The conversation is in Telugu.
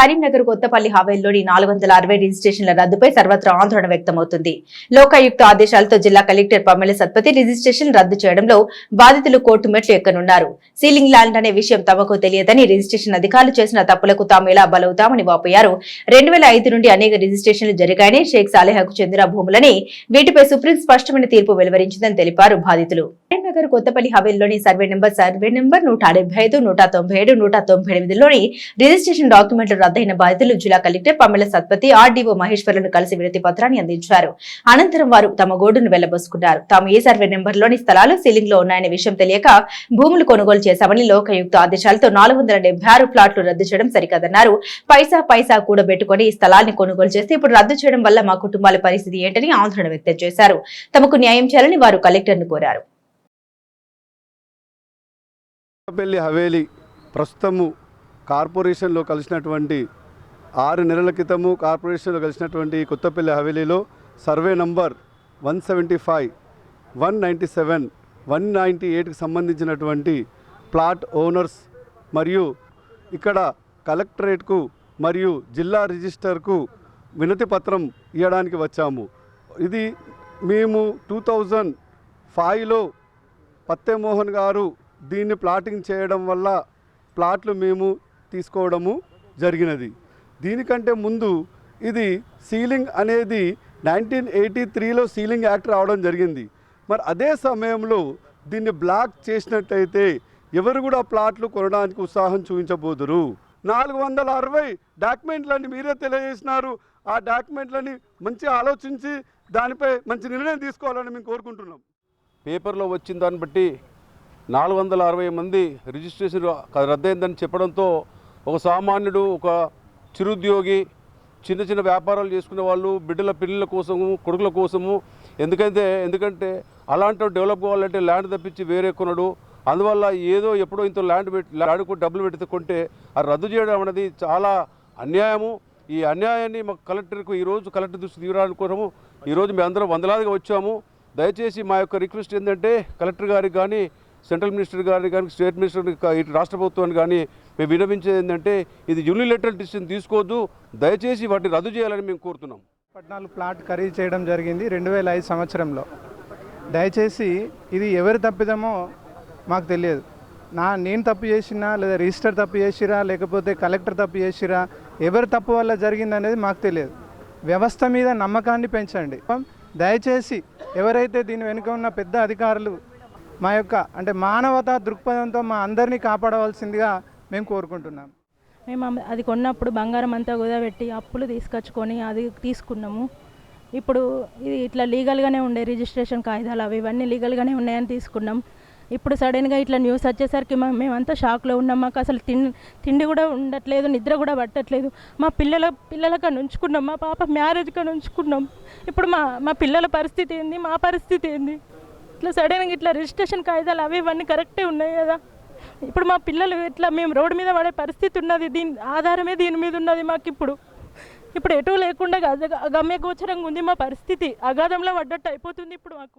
కరీంనగర్ కొత్తపల్లి హవేల్లోని నాలుగు వందల అరవై రిజిస్ట్రేషన్ల రద్దుపై సర్వత్రా ఆందోళన వ్యక్తమవుతుంది. లోకాయుక్త ఆదేశాలతో జిల్లా కలెక్టర్ పమ్మెల సత్పతి రిజిస్ట్రేషన్ రద్దు చేయడంలో బాధితులు కోర్టు మెట్లు ఎక్కనున్నారు. సీలింగ్ ల్యాండ్ అనే విషయం తమకు తెలియదని రిజిస్ట్రేషన్ అధికారులు చేసిన తప్పులకు తాము ఎలా బలవుతామని వాపోయారు. రెండు వేల ఐదు నుండి అనేక రిజిస్ట్రేషన్లు జరిగాయని షేక్ సాలెహకు చెందిన భూములని వీటిపై సుప్రీం స్పష్టమైన తీర్పు వెలువరించిందని తెలిపారు బాధితులు. నగర్ కొత్తపల్లి హవేలీలోని సర్వే నెంబర్ సర్వే నెంబర్ నూట డెబ్బై ఐదు నూట తొంభై ఏడు నూట తొంభై ఎనిమిదిలోని రిజిస్ట్రేషన్ డాక్యుమెంట్లు రద్దయిన బాధితులు జిల్లా కలెక్టర్ పమ్మెల సత్పతి ఆర్డీఓ మహేశ్వరులను కలిసి వినతి పత్రాన్ని అందించారు. అనంతరం వారు తమ గోడును వెళ్ళబోసుకున్నారు. తాము ఏ సర్వే నెంబర్లోని స్థలాలు సీలింగ్లో ఉన్నాయనే విషయం తెలియక భూములు కొనుగోలు చేశామని లోకయుక్త ఆదేశాలతో నాలుగు వందల ఆరు ప్లాట్లు రద్దు చేయడం సరికాదన్నారు. పైసా పైసా కూడబెట్టుకుని ఈ స్థలాన్ని కొనుగోలు చేస్తే ఇప్పుడు రద్దు చేయడం వల్ల మా కుటుంబాల పరిస్థితి ఏంటని ఆందోళన వ్యక్తం చేశారు. తమకు న్యాయం చేయాలని వారు కలెక్టర్ను కోరారు. పెళ్ళి హవేలీ ప్రస్తుతము కార్పొరేషన్లో కలిసినటువంటి ఆరు నెలల క్రితము కార్పొరేషన్లో కలిసినటువంటి Kothapalli హవేలీలో survey number one seventy five one ninety seven one ninety ఎయిట్కి సంబంధించినటువంటి ప్లాట్ ఓనర్స్ మరియు ఇక్కడ కలెక్టరేట్కు మరియు జిల్లా రిజిస్టర్కు వినతి పత్రం ఇవ్వడానికి వచ్చాము. ఇది మేము టూ థౌజండ్ ఫైవ్లో పత్తెమోహన్ గారు దీన్ని ప్లాటింగ్ చేయడం వల్ల ప్లాట్లు మేము తీసుకోవడము జరిగినది. దీనికంటే ముందు ఇది సీలింగ్ అనేది నైన్టీన్ ఎయిటీ త్రీలో సీలింగ్ యాక్ట్ రావడం జరిగింది. మరి అదే సమయంలో దీన్ని బ్లాక్ చేసినట్టయితే ఎవరు కూడా ప్లాట్లు కొనడానికి ఉత్సాహం చూపించబోదురు. నాలుగు వందల అరవై డాక్యుమెంట్లని మీరే తెలియజేసినారు. ఆ డాక్యుమెంట్లని మంచిగా ఆలోచించి దానిపై మంచి నిర్ణయం తీసుకోవాలని మేము కోరుకుంటున్నాం. పేపర్లో వచ్చిన దాన్ని బట్టి నాలుగు వందల అరవై మంది రిజిస్ట్రేషన్ రద్దయిందని చెప్పడంతో ఒక సామాన్యుడు ఒక చిరుద్యోగి చిన్న చిన్న వ్యాపారాలు చేసుకునే వాళ్ళు బిడ్డల పిల్లల కోసము కొడుకుల కోసము ఎందుకంటే ఎందుకంటే అలాంటి డెవలప్ కావాలంటే ల్యాండ్ తప్పించి వేరే కొనడు. అందువల్ల ఏదో ఎప్పుడో ఇంత ల్యాండ్ పెట్టి ల్యాండ్ డబ్బులు పెడితే కొంటే అది రద్దు చేయడం అనేది చాలా అన్యాయము. ఈ అన్యాయాన్ని మాకు కలెక్టర్కు ఈరోజు కలెక్టర్ దృష్టి తీరాలని కోసము ఈరోజు మేము అందరం వందలాదిగా వచ్చాము. దయచేసి మా యొక్క రిక్వెస్ట్ ఏంటంటే కలెక్టర్ గారికి కానీ సెంట్రల్ మినిస్టర్ గారిని కానీ స్టేట్ మినిస్టర్ ఇటు రాష్ట్ర ప్రభుత్వాన్ని కానీ మేము విన్నవించేది ఏంటంటే ఇది యూనిలెటరల్ డిసిషన్ తీసుకోవద్దు దయచేసి వాటిని రద్దు చేయాలని మేము కోరుతున్నాం. పట్నాలు ప్లాట్ ఖరీదు చేయడం జరిగింది రెండు వేల ఐదు సంవత్సరంలో. దయచేసి ఇది ఎవరి తప్పిదమో మాకు తెలియదు. నా నేను తప్పు చేసినా లేదా రిజిస్టర్ తప్పు చేసిరా లేకపోతే కలెక్టర్ తప్పు చేసిరా ఎవరి తప్పు వల్ల జరిగింది అనేది మాకు తెలియదు. వ్యవస్థ మీద నమ్మకాన్ని పెంచండి. దయచేసి ఎవరైతే దీని వెనుక ఉన్న పెద్ద అధికారులు మా యొక్క అంటే మానవతా దృక్పథంతో మా అందరినీ కాపాడవలసిందిగా మేము కోరుకుంటున్నాం. మేము అది కొన్నప్పుడు బంగారం అంతా కుదబెట్టి అప్పులు తీసుకొచ్చుకొని అది తీసుకున్నాము. ఇప్పుడు ఇది ఇట్లా లీగల్గానే ఉండే రిజిస్ట్రేషన్ కాగితాలు అవి ఇవన్నీ లీగల్గానే ఉన్నాయని తీసుకున్నాం. ఇప్పుడు సడన్గా ఇట్లా న్యూస్ వచ్చేసరికి మా మేమంతా షాక్లో ఉన్నాం. మాకు అసలు తిండి తిండి కూడా ఉండట్లేదు నిద్ర కూడా పట్టట్లేదు. మా పిల్లల పిల్లలకి ఉంచుకున్నాం మా పాప మ్యారేజ్గా ఉంచుకున్నాం ఇప్పుడు మా మా పిల్లల పరిస్థితి ఏంది? మా పరిస్థితి ఏంది? ఇట్లా సడన్గా ఇట్లా రిజిస్ట్రేషన్ కాగితాలు అవి ఇవన్నీ కరెక్టే ఉన్నాయి కదా. ఇప్పుడు మా పిల్లలు ఇట్లా మేము రోడ్డు మీద పడే పరిస్థితి ఉన్నది దీని ఆధారమే దీని మీద ఉన్నది మాకు ఇప్పుడు. ఇప్పుడు ఎటు లేకుండా గజ- గమ్య గోచరంగా ఉంది మా పరిస్థితి. అగాధంలో పడ్డట్టు అయిపోతుంది ఇప్పుడు మాకు.